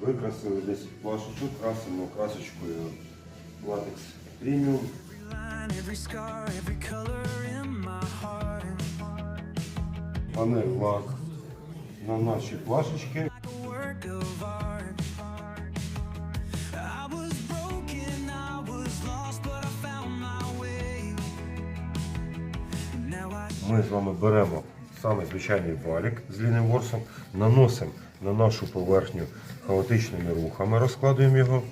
Викрасили 10 плашечок, красимо красочкою латекс преміум. Панель лак на наші плашечки. Ми з вами беремо саме звичайний валік з ліним ворсом наносимо на нашу поверхню хаотичними рухами, розкладуємо його.